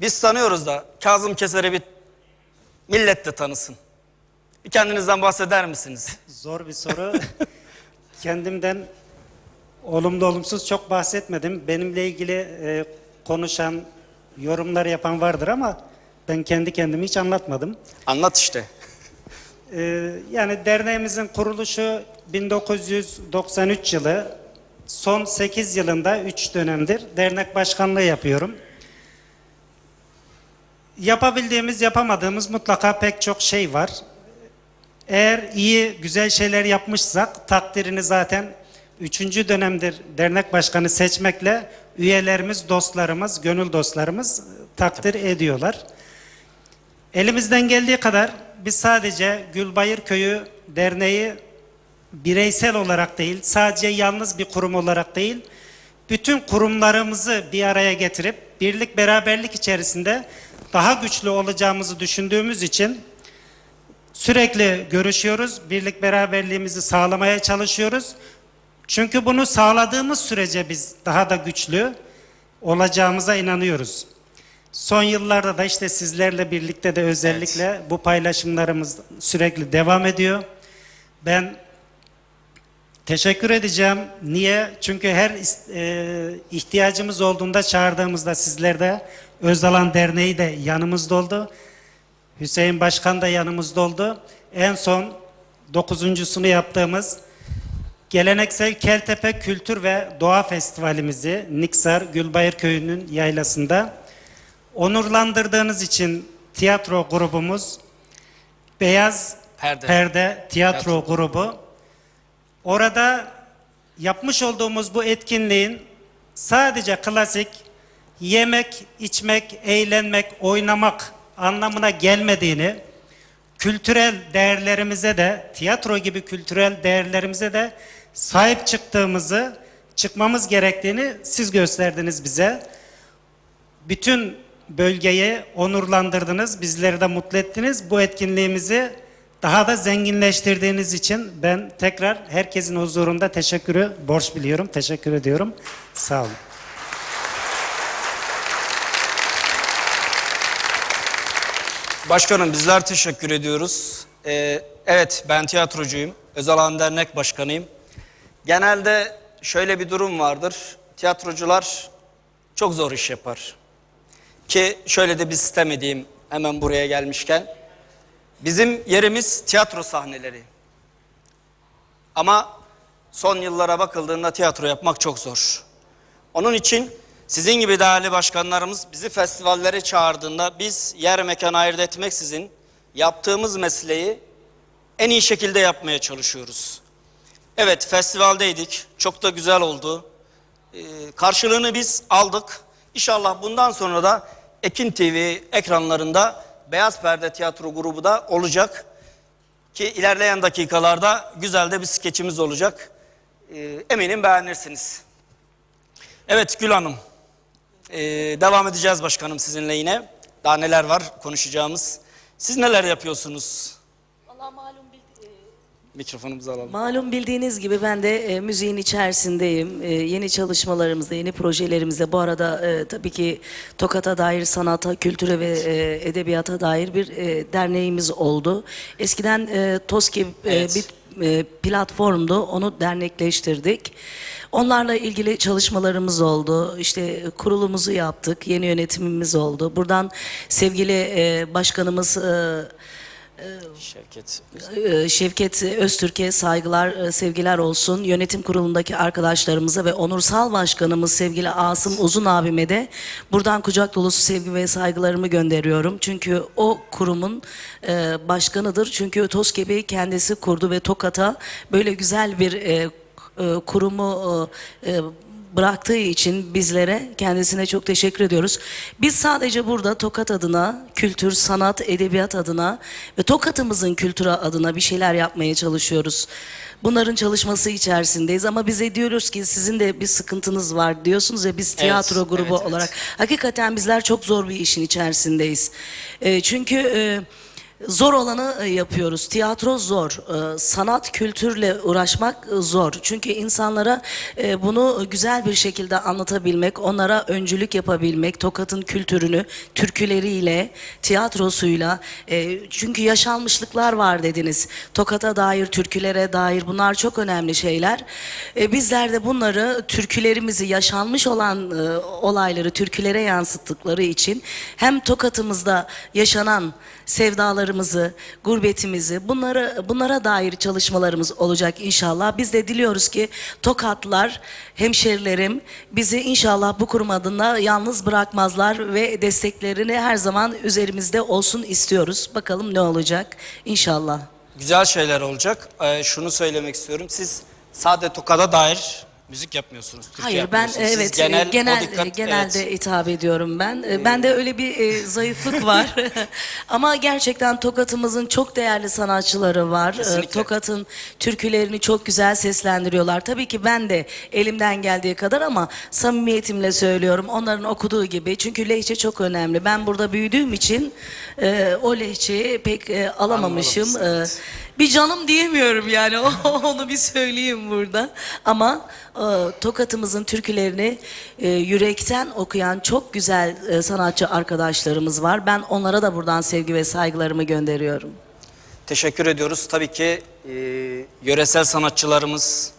Biz tanıyoruz da Kazım Keser'i bir millet de tanısın. Bir kendinizden bahseder misiniz? Zor bir soru. Kendimden olumlu olumsuz çok bahsetmedim. Benimle ilgili e, konuşan, yorumlar yapan vardır ama ben kendi kendimi hiç anlatmadım. Anlat işte. Ee, yani derneğimizin kuruluşu 1993 yılı. Son 8 yılında 3 dönemdir dernek başkanlığı yapıyorum. Yapabildiğimiz, yapamadığımız mutlaka pek çok şey var. Eğer iyi, güzel şeyler yapmışsak takdirini zaten 3. dönemdir dernek başkanı seçmekle üyelerimiz, dostlarımız, gönül dostlarımız takdir ediyorlar. Elimizden geldiği kadar biz sadece Gülbayır Köyü Derneği bireysel olarak değil, sadece yalnız bir kurum olarak değil, bütün kurumlarımızı bir araya getirip birlik beraberlik içerisinde daha güçlü olacağımızı düşündüğümüz için sürekli görüşüyoruz. Birlik beraberliğimizi sağlamaya çalışıyoruz. Çünkü bunu sağladığımız sürece biz daha da güçlü olacağımıza inanıyoruz. Son yıllarda da işte sizlerle birlikte de özellikle bu paylaşımlarımız sürekli devam ediyor. Ben teşekkür edeceğim. Niye? Çünkü her e, ihtiyacımız olduğunda çağırdığımızda sizler de Özalan Derneği de yanımızda oldu. Hüseyin Başkan da yanımızda oldu. En son dokuzuncusunu yaptığımız Geleneksel Keltepe Kültür ve Doğa Festivalimizi Niksar Gülbayır Köyü'nün yaylasında onurlandırdığınız için tiyatro grubumuz Beyaz Perde. Perde, Tiyatro Tiyatro. grubu orada yapmış olduğumuz bu etkinliğin sadece klasik yemek, içmek, eğlenmek, oynamak anlamına gelmediğini kültürel değerlerimize de tiyatro gibi kültürel değerlerimize de sahip çıktığımızı çıkmamız gerektiğini siz gösterdiniz bize. Bütün bölgeyi onurlandırdınız, bizleri de mutlu ettiniz. Bu etkinliğimizi daha da zenginleştirdiğiniz için ben tekrar herkesin huzurunda teşekkürü borç biliyorum. Teşekkür ediyorum. Sağ olun. Başkanım bizler teşekkür ediyoruz. Ee, evet ben tiyatrocuyum. Özalan Dernek Başkanıyım. Genelde şöyle bir durum vardır. Tiyatrocular çok zor iş yapar. Ki şöyle de bir sistem edeyim hemen buraya gelmişken. Bizim yerimiz tiyatro sahneleri. Ama son yıllara bakıldığında tiyatro yapmak çok zor. Onun için sizin gibi değerli başkanlarımız bizi festivallere çağırdığında biz yer mekan ayırt etmeksizin yaptığımız mesleği en iyi şekilde yapmaya çalışıyoruz. Evet festivaldeydik. Çok da güzel oldu. Ee, karşılığını biz aldık. İnşallah bundan sonra da Ekin TV ekranlarında Beyaz Perde Tiyatro grubu da olacak. Ki ilerleyen dakikalarda güzel de bir skeçimiz olacak. Ee, eminim beğenirsiniz. Evet Gül Hanım. Ee, devam edeceğiz başkanım sizinle yine. Daha neler var konuşacağımız. Siz neler yapıyorsunuz? Allah malum Mikrofonumuzu alalım. Malum bildiğiniz gibi ben de e, müziğin içerisindeyim. E, yeni çalışmalarımızda, yeni projelerimizde bu arada e, tabii ki Tokat'a dair sanata, kültüre ve e, edebiyata dair bir e, derneğimiz oldu. Eskiden e, TOSKİ e, Evet. bir e, platformdu. Onu dernekleştirdik. Onlarla ilgili çalışmalarımız oldu. İşte kurulumuzu yaptık. Yeni yönetimimiz oldu. Buradan sevgili e, başkanımız e, Şevket. Ee, Şevket Öztürk'e saygılar, e, sevgiler olsun. Yönetim kurulundaki arkadaşlarımıza ve onursal başkanımız sevgili Asım Uzun abime de buradan kucak dolusu sevgi ve saygılarımı gönderiyorum. Çünkü o kurumun e, başkanıdır. Çünkü TOSKİ'yi kendisi kurdu ve Tokat'a böyle güzel bir e, kurumu bıraktığı için bizlere kendisine çok teşekkür ediyoruz. Biz sadece burada Tokat adına, kültür, sanat, edebiyat adına ve Tokat'ımızın kültürü adına bir şeyler yapmaya çalışıyoruz. Bunların çalışması içerisindeyiz ama bize diyoruz ki sizin de bir sıkıntınız var diyorsunuz ya biz tiyatro grubu evet, evet. olarak. Hakikaten bizler çok zor bir işin içerisindeyiz. E, çünkü e, Zor olanı e, yapıyoruz. Tiyatro zor. E, Sanat, kültürle uğraşmak e, zor. Çünkü insanlara bunu güzel bir şekilde anlatabilmek, onlara öncülük yapabilmek, Tokat'ın kültürünü türküleriyle, tiyatrosuyla, çünkü yaşanmışlıklar var dediniz. Tokat'a dair, türkülere dair bunlar çok önemli şeyler. Bizler de bunları, türkülerimizi, yaşanmış olan olayları türkülere yansıttıkları için hem Tokat'ımızda yaşanan sevdalarımızı, gurbetimizi, bunları bunlara dair çalışmalarımız olacak inşallah. Biz de diliyoruz ki Tokatlar, hemşerilerim bizi inşallah bu kurum adına yalnız bırakmazlar ve desteklerini her zaman üzerimizde olsun istiyoruz. Bakalım ne olacak inşallah. Güzel şeyler olacak. Ee, şunu söylemek istiyorum. Siz sade Tokat'a dair müzik yapmıyorsunuz. Türkü Hayır ben yapmıyorsunuz. Siz evet genel, genel genel, o dikkat- genelde evet. hitap ediyorum ben. E, Bende öyle bir e, zayıflık var. Ama gerçekten Tokat'ımızın çok değerli sanatçıları var. E, Kesinlikle. Tokat'ın türkülerini çok güzel seslendiriyorlar. Tabii ki ben de elimden geldiği kadar ama samimiyetimle söylüyorum. Onların okuduğu gibi. Çünkü lehçe çok önemli. Ben burada büyüdüğüm için e, o lehçeyi pek e, alamamışım. Anladım, evet. Bir canım diyemiyorum yani onu bir söyleyeyim burada. Ama e, Tokat'ımızın türkülerini e, yürekten okuyan çok güzel e, sanatçı arkadaşlarımız var. Ben onlara da buradan sevgi ve saygılarımı gönderiyorum. Teşekkür ediyoruz. Tabii ki e, yöresel sanatçılarımız,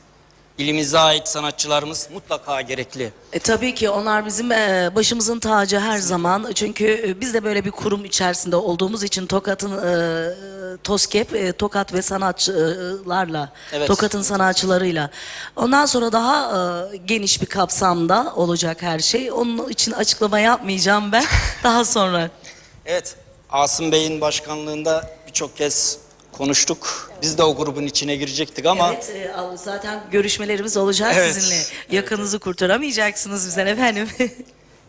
ilimize ait sanatçılarımız mutlaka gerekli. E, tabii ki onlar bizim e, başımızın tacı her zaman. Çünkü e, biz de böyle bir kurum içerisinde olduğumuz için Tokat'ın e, TOSKEP, e, Tokat ve sanatçılarla, Evet. Tokat'ın sanatçılarıyla. Ondan sonra daha e, geniş bir kapsamda olacak her şey. Onun için açıklama yapmayacağım ben. daha sonra. Evet, Asım Bey'in başkanlığında birçok kez konuştuk. Biz de o grubun içine girecektik ama Evet, e, al- zaten görüşmelerimiz olacak Evet. sizinle. Yakınızı kurtaramayacaksınız bizden efendim.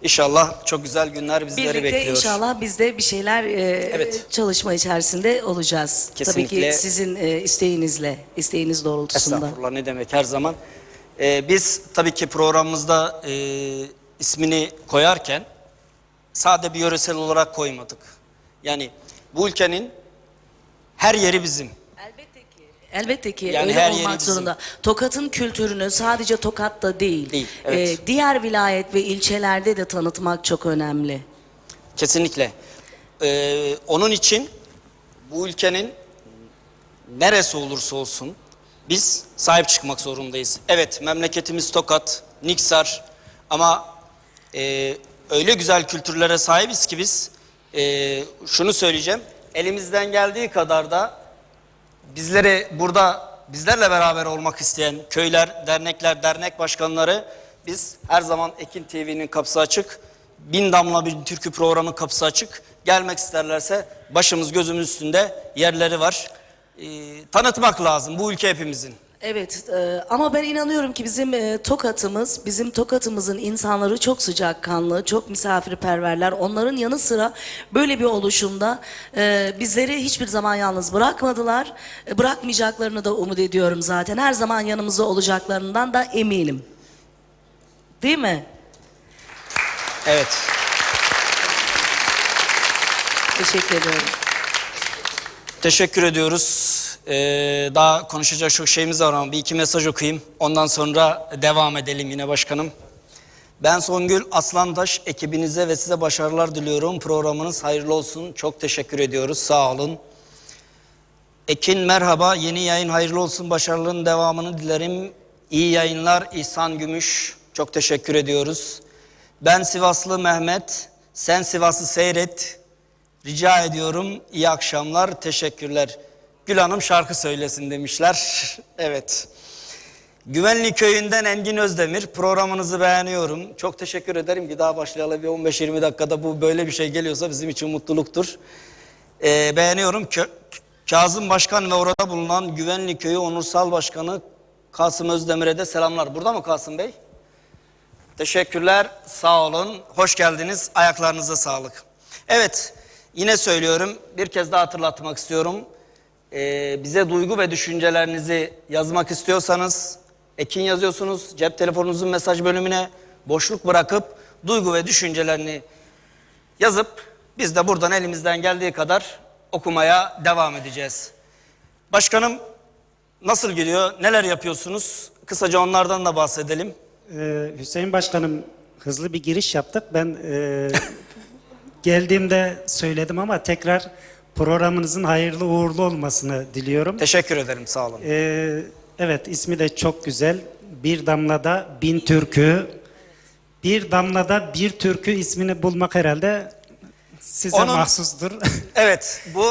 inşallah çok güzel günler bizleri Birlikte bekliyor. inşallah biz de bir şeyler e, Evet. çalışma içerisinde olacağız. Tabii Kesinlikle. ki sizin e, isteğinizle, isteğiniz doğrultusunda. Estağfurullah ne demek her zaman. Ee, biz tabii ki programımızda e, ismini koyarken sade bir yöresel olarak koymadık. Yani bu ülkenin her yeri bizim. Elbette ki. Elbette ki Yani öyle her yeri olmak bizim. zorunda. Tokat'ın kültürünü sadece Tokat'ta değil, Değil, evet. e, diğer vilayet ve ilçelerde de tanıtmak çok önemli. Kesinlikle. Ee, onun için bu ülkenin neresi olursa olsun biz sahip çıkmak zorundayız. Evet memleketimiz Tokat, Niksar ama e, öyle güzel kültürlere sahibiz ki biz e, şunu söyleyeceğim. Elimizden geldiği kadar da bizleri burada bizlerle beraber olmak isteyen köyler, dernekler, dernek başkanları biz her zaman Ekin TV'nin kapısı açık. Bin damla bir türkü programı kapısı açık. Gelmek isterlerse başımız gözümüz üstünde yerleri var. Ee, tanıtmak lazım bu ülke hepimizin. Evet e, ama ben inanıyorum ki bizim e, Tokat'ımız, bizim Tokat'ımızın insanları çok sıcakkanlı, çok misafirperverler. Onların yanı sıra böyle bir oluşumda e, bizleri hiçbir zaman yalnız bırakmadılar. E, bırakmayacaklarını da umut ediyorum zaten. Her zaman yanımızda olacaklarından da eminim. Değil mi? Evet. Teşekkür ediyorum. Teşekkür ediyoruz. Ee, daha konuşacak çok şeyimiz var ama bir iki mesaj okuyayım. Ondan sonra devam edelim yine başkanım. Ben Songül Aslantaş ekibinize ve size başarılar diliyorum. Programınız hayırlı olsun. Çok teşekkür ediyoruz. Sağ olun. Ekin merhaba. Yeni yayın hayırlı olsun. Başarıların devamını dilerim. İyi yayınlar İhsan Gümüş. Çok teşekkür ediyoruz. Ben Sivaslı Mehmet. Sen Sivas'ı seyret. Rica ediyorum. İyi akşamlar. Teşekkürler. Gül Hanım şarkı söylesin demişler. evet. Güvenli Köyü'nden Engin Özdemir. Programınızı beğeniyorum. Çok teşekkür ederim ki daha başlayalı bir 15-20 dakikada bu böyle bir şey geliyorsa bizim için mutluluktur. Ee, beğeniyorum. Kö- Kazım Başkan ve orada bulunan Güvenli Köyü Onursal Başkanı Kasım Özdemir'e de selamlar. Burada mı Kasım Bey? Teşekkürler, sağ olun. Hoş geldiniz. Ayaklarınıza sağlık. Evet, yine söylüyorum. Bir kez daha hatırlatmak istiyorum. Ee, bize duygu ve düşüncelerinizi yazmak istiyorsanız Ekin yazıyorsunuz. Cep telefonunuzun mesaj bölümüne boşluk bırakıp duygu ve düşüncelerini yazıp biz de buradan elimizden geldiği kadar okumaya devam edeceğiz. Başkanım nasıl gidiyor? Neler yapıyorsunuz? Kısaca onlardan da bahsedelim. Ee, Hüseyin Başkanım hızlı bir giriş yaptık. Ben e, geldiğimde söyledim ama tekrar programınızın hayırlı uğurlu olmasını diliyorum. Teşekkür ederim sağ olun. Ee, evet ismi de çok güzel. Bir damlada bin türkü. Bir damlada bir türkü ismini bulmak herhalde size Onun- mahsustur. Evet bu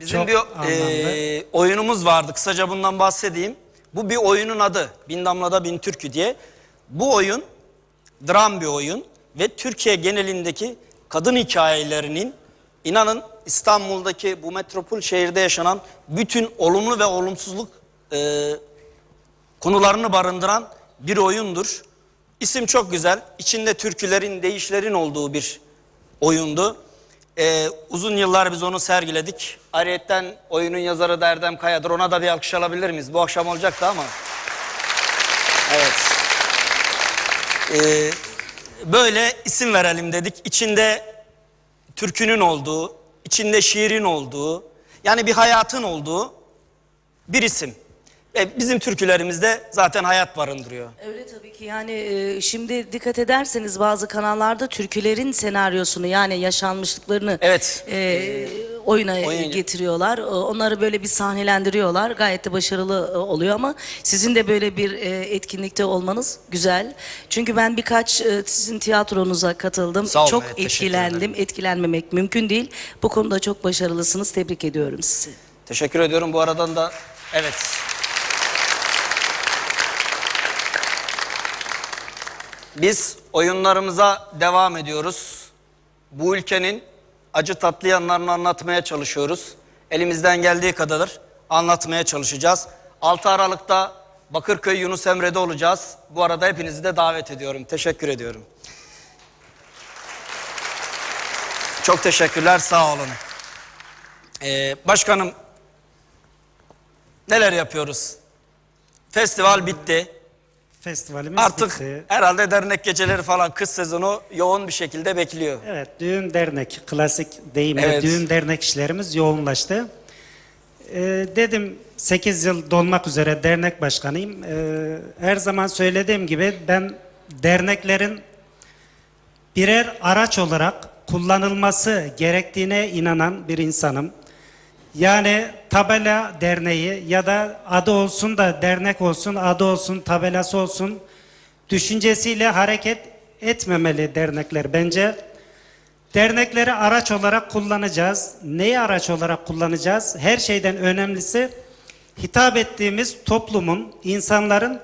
bizim Çok bir anlamlı. e, oyunumuz vardı. Kısaca bundan bahsedeyim. Bu bir oyunun adı. Bin Damlada Bin Türkü diye. Bu oyun dram bir oyun ve Türkiye genelindeki kadın hikayelerinin inanın İstanbul'daki bu metropol şehirde yaşanan bütün olumlu ve olumsuzluk e, konularını barındıran bir oyundur. İsim çok güzel. İçinde türkülerin, deyişlerin olduğu bir oyundu. Ee, uzun yıllar biz onu sergiledik. Ayrıyeten oyunun yazarı da Erdem Kaya'dır. Ona da bir alkış alabilir miyiz? Bu akşam olacaktı ama. Evet. Ee, böyle isim verelim dedik. İçinde türkünün olduğu, içinde şiirin olduğu, yani bir hayatın olduğu bir isim. Ve bizim türkülerimizde zaten hayat barındırıyor. Öyle tabii ki yani e, şimdi dikkat ederseniz bazı kanallarda türkülerin senaryosunu yani yaşanmışlıklarını Evet. e, oyuna Oyun- getiriyorlar. E, Onları böyle bir sahnelendiriyorlar. Gayet de başarılı e, oluyor ama sizin de böyle bir e, etkinlikte olmanız güzel. Çünkü ben birkaç e, sizin tiyatronuza katıldım. Sağ olun, çok evet, teşekkür etkilendim. Etkilenmemek mümkün değil. Bu konuda çok başarılısınız. Tebrik ediyorum sizi. Teşekkür ediyorum bu aradan da. Evet. Biz oyunlarımıza devam ediyoruz. Bu ülkenin acı tatlı yanlarını anlatmaya çalışıyoruz. Elimizden geldiği kadar anlatmaya çalışacağız. 6 Aralık'ta Bakırköy Yunus Emre'de olacağız. Bu arada hepinizi de davet ediyorum. Teşekkür ediyorum. Çok teşekkürler, sağ olun. Ee, başkanım, neler yapıyoruz? Festival bitti. Festivalimiz Artık bitti. herhalde dernek geceleri falan kış sezonu yoğun bir şekilde bekliyor. Evet, düğün dernek, klasik deyimle Evet. düğün dernek işlerimiz yoğunlaştı. Ee, dedim 8 yıl dolmak üzere dernek başkanıyım. Ee, her zaman söylediğim gibi ben derneklerin birer araç olarak kullanılması gerektiğine inanan bir insanım. Yani tabela derneği ya da adı olsun da dernek olsun, adı olsun, tabelası olsun düşüncesiyle hareket etmemeli dernekler bence. Dernekleri araç olarak kullanacağız. Neyi araç olarak kullanacağız? Her şeyden önemlisi hitap ettiğimiz toplumun, insanların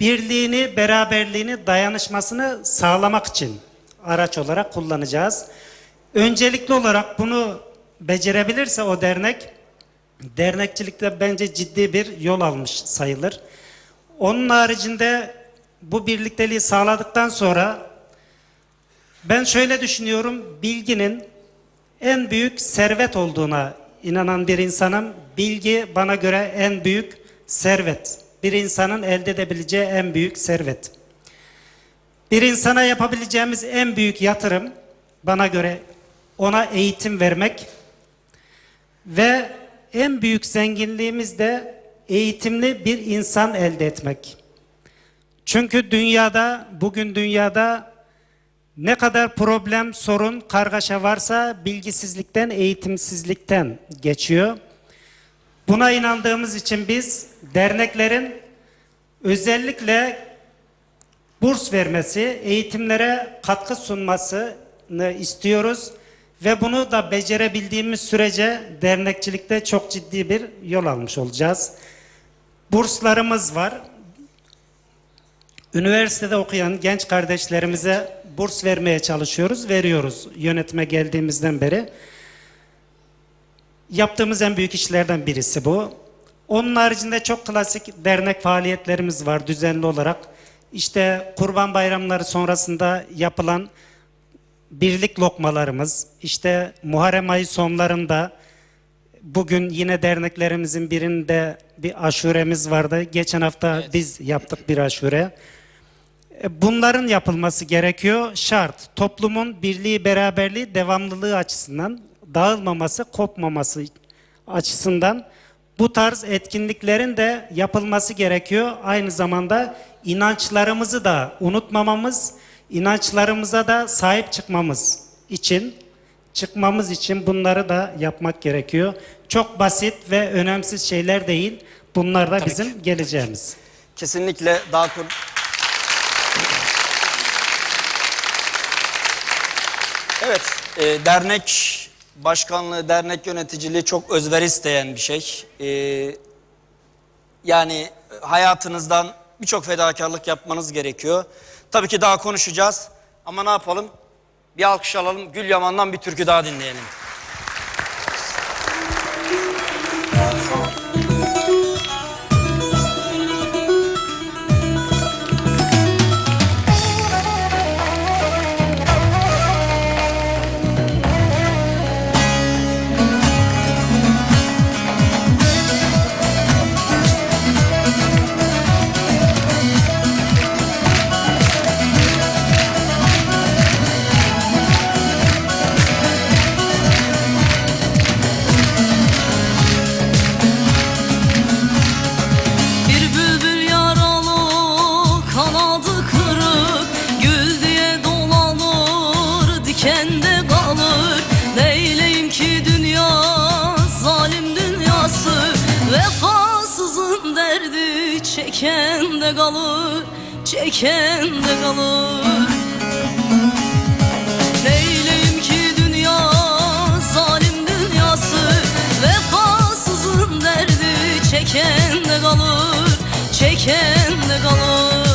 birliğini, beraberliğini, dayanışmasını sağlamak için araç olarak kullanacağız. Öncelikli olarak bunu becerebilirse o dernek, dernekçilikte bence ciddi bir yol almış sayılır. Onun haricinde bu birlikteliği sağladıktan sonra ben şöyle düşünüyorum, bilginin en büyük servet olduğuna inanan bir insanım. Bilgi bana göre en büyük servet. Bir insanın elde edebileceği en büyük servet. Bir insana yapabileceğimiz en büyük yatırım bana göre ona eğitim vermek ve en büyük zenginliğimiz de eğitimli bir insan elde etmek. Çünkü dünyada, bugün dünyada ne kadar problem, sorun, kargaşa varsa bilgisizlikten, eğitimsizlikten geçiyor. Buna inandığımız için biz derneklerin özellikle burs vermesi, eğitimlere katkı sunmasını istiyoruz ve bunu da becerebildiğimiz sürece dernekçilikte çok ciddi bir yol almış olacağız. Burslarımız var. Üniversitede okuyan genç kardeşlerimize burs vermeye çalışıyoruz, veriyoruz yönetime geldiğimizden beri. Yaptığımız en büyük işlerden birisi bu. Onun haricinde çok klasik dernek faaliyetlerimiz var düzenli olarak. İşte kurban bayramları sonrasında yapılan birlik lokmalarımız, işte Muharrem ayı sonlarında bugün yine derneklerimizin birinde bir aşuremiz vardı. Geçen hafta biz yaptık bir aşure. E, Bunların yapılması gerekiyor. Şart. Toplumun birliği, beraberliği, devamlılığı açısından dağılmaması, kopmaması açısından bu tarz etkinliklerin de yapılması gerekiyor. Aynı zamanda inançlarımızı da unutmamamız, inançlarımıza da sahip çıkmamız için çıkmamız için bunları da yapmak gerekiyor. Çok basit ve önemsiz şeyler değil. Bunlar da Tabii bizim geleceğimiz. Kesinlikle daha kur... Evet, e, dernek başkanlığı, dernek yöneticiliği çok özveri isteyen bir şey. E, yani hayatınızdan birçok fedakarlık yapmanız gerekiyor. Tabii ki daha konuşacağız ama ne yapalım? Bir alkış alalım, Gül Yaman'dan bir türkü daha dinleyelim. Kalır Çeken de kalır. Neyleyim ki dünya zalim dünyası Vefasızın derdi çeken de kalır Çeken de kalır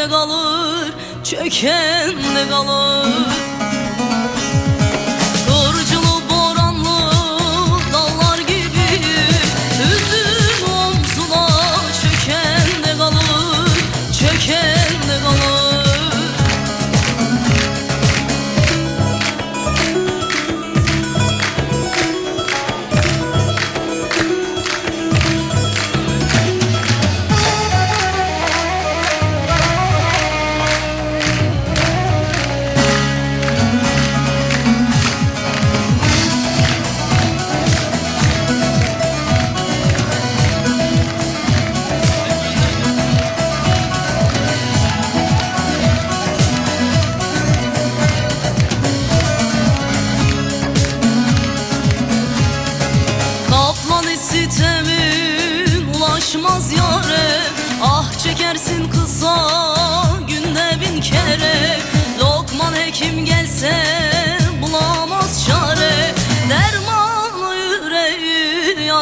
de kalır Çöken de kalır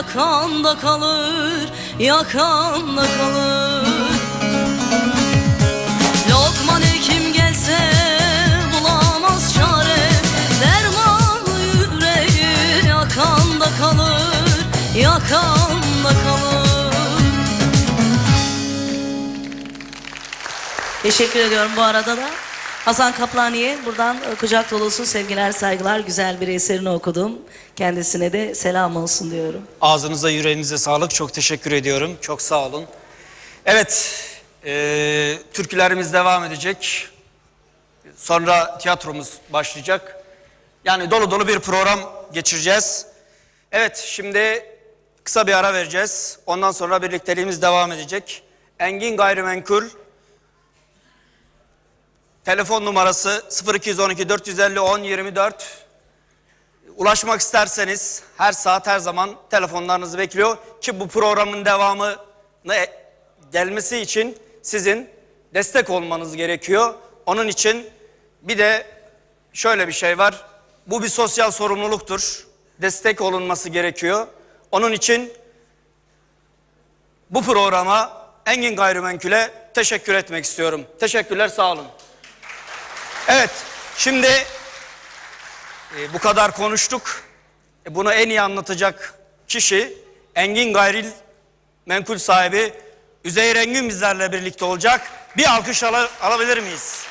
yakanda kalır Yakanda kalır Lokman hekim gelse bulamaz çare Dermanlı yüreği yakanda kalır Yakanda kalır Teşekkür ediyorum bu arada da. Hasan Kaplani'ye buradan e, kucak dolusu sevgiler, saygılar, güzel bir eserini okudum. Kendisine de selam olsun diyorum. Ağzınıza yüreğinize sağlık. Çok teşekkür ediyorum. Çok sağ olun. Evet, e, türkülerimiz devam edecek. Sonra tiyatromuz başlayacak. Yani dolu dolu bir program geçireceğiz. Evet, şimdi kısa bir ara vereceğiz. Ondan sonra birlikteliğimiz devam edecek. Engin Gayrimenkul telefon numarası 0212 450 10 24 Ulaşmak isterseniz her saat her zaman telefonlarınızı bekliyor ki bu programın devamını gelmesi için sizin destek olmanız gerekiyor. Onun için bir de şöyle bir şey var. Bu bir sosyal sorumluluktur. Destek olunması gerekiyor. Onun için bu programa Engin Gayrimenkul'e teşekkür etmek istiyorum. Teşekkürler, sağ olun. Evet, şimdi e, bu kadar konuştuk. E, bunu en iyi anlatacak kişi Engin Gayril Menkul sahibi Üzeyir Engin bizlerle birlikte olacak. Bir alkış ala- alabilir miyiz?